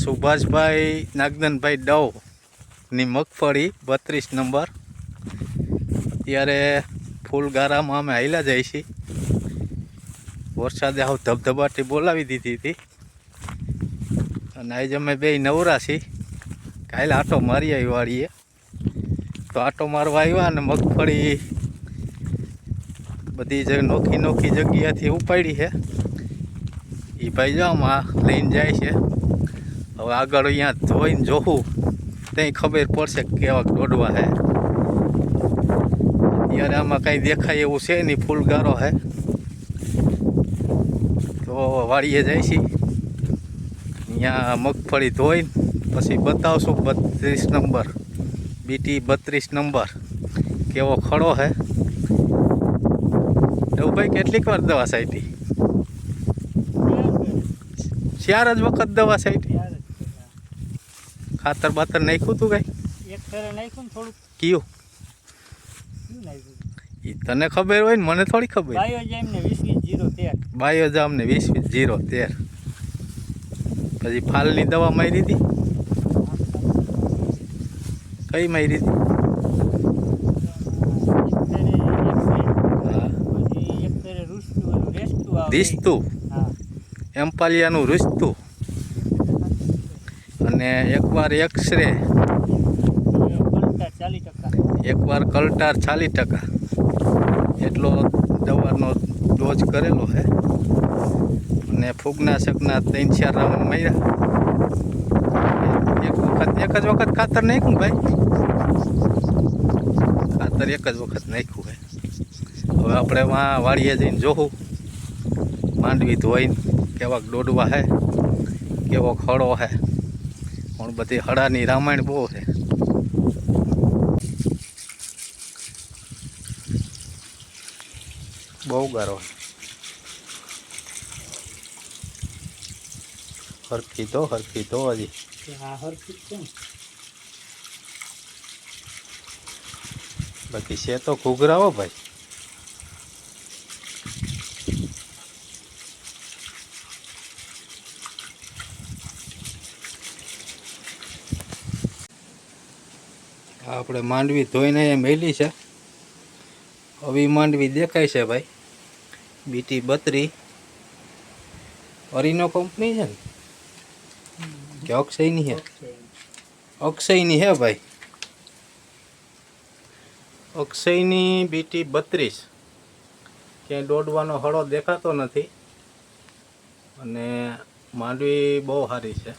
સુભાષભાઈ નાગદનભાઈ ડવની મગફળી બત્રીસ નંબર. અત્યારે ફૂલગારામાં અમે હાલ્યા જાય છીએ. વરસાદે આવું ધબધબાટી બોલાવી દીધી હતી. અને આજે અમે બે નવરા છીએ. કાલે આટો મારી આવી વાળીએ. તો આટો મારવા આવ્યા અને મગફળી બધી જ નોખી નોખી જગ્યાથી ઉપાડી છે. એ ભાઈ જો આમાં લઈને જાય છે. હવે આગળ અહીંયા જોઈને જોવું ત્યાં ખબર પડશે કેવા દોડવા હે ત્યારે આમાં કાંઈ દેખાય એવું છે નહીં. ફૂલગારો હે. તો વાળીએ જાય છે અહીંયા મગફળી ધોઈને પછી બતાવશું બત્રીસ નંબર. બીટી બત્રીસ નંબર. કેવો ખડો હે. ભાઈ કેટલીક વાર દવા સાઈટી ચાર જ વખત દવા સાઈટી ખાતર બાતર નાખ્યું તું કઈ? એક નાખ્યું થોડુંક. કયું? એ તને ખબર હોય ને મને થોડી ખબર. બાયો જામ ને વીસ વીસ જીરો તેર. બાયોજામ ને વીસ વીસ જીરો તેર. પછી ફાલની દવા મારી હતી? કઈ મારી હતી? રૂસતું એમ્પાલિયાનું રીસતું. અને એકવાર એક્સરે. ચાલીસ ટકા. એકવાર કલટાર ચાલીસ ટકા. એટલો દવાનો ડોઝ કરેલો છે. અને ફૂગનાશકના ત્રણ ચાર રાઉન્ડ મળ્યા એક વખત, એક જ વખત ખાતર નાખ્યું ભાઈ. ખાતર એક જ વખત નાખ્યું ભાઈ હવે આપણે વાં વાડીએ જઈને જોવું માંડવી ધોઈને કેવાક દોડવા હે કેવો ખડો હે પણ બધી હળાની રામાયણ બહુ છે. બહુ ગારો હરખી તો હરખી તો હજી. બાકી છે તો ઘૂઘરાવો ભાઈ. આપણે માંડવી ધોઈને મેલી છે. હવે માંડવી દેખાય છે ભાઈ. બીટી બત્રી. અરીનો કંપની છે ને? કે અક્ષયની છે? અક્ષયની હે ભાઈ. અક્ષયની બીટી બત્રીસ. ક્યાંય દોડવાનો હળો દેખાતો નથી. અને માંડવી બહુ સારી છે.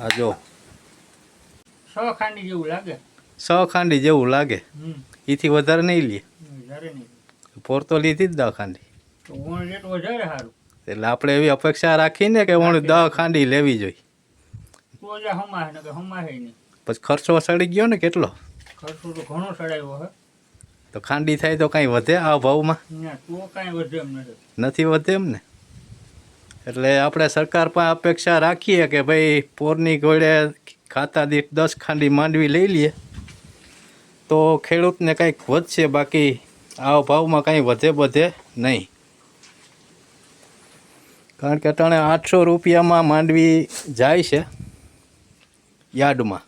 આ જો. છ ખાંડી જેવું લાગે. સ ખાંડી જેવું લાગે? એથી વધારે નહીં લે. પોર તો લીધી જ દહ ખાંડી એટલે આપણે એવી અપેક્ષા રાખીને કે ઓણ દહ ખાંડી લેવી જોઈએ. પછી ખર્ચો સડી ગયો ને કેટલો? ખર્ચો તો ઘણો સડાયો હે તો ખાંડી થાય તો કાંઈ વધે આ ભાવમાં? તો કાંઈ વધે એમ નથી. નથી વધે એમ ને? એટલે આપણે સરકાર પાસે અપેક્ષા રાખીએ કે ભાઈ પોરની ઘોડે ખાતા દીઠ દસ ખાંડી માંડવી લઈ લઈએ તો ખેડૂતને કંઈક વધશે, બાકી આ ભાવમાં કાંઈ વધે બધે નહીં. કારણ કે અટાણે આઠસો રૂપિયામાં માંડવી જાય છે યાર્ડમાં.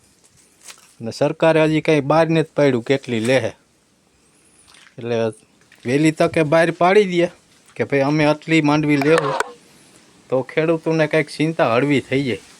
અને સરકારે હજી કાંઈ બહાર નથી પાડ્યું કેટલી લે એટલે વહેલી તકે બહાર પાડી દે કે ભાઈ અમે આટલી માંડવી લેવું. તો ખેડૂતોને કંઈક ચિંતા હળવી થઈ જાય.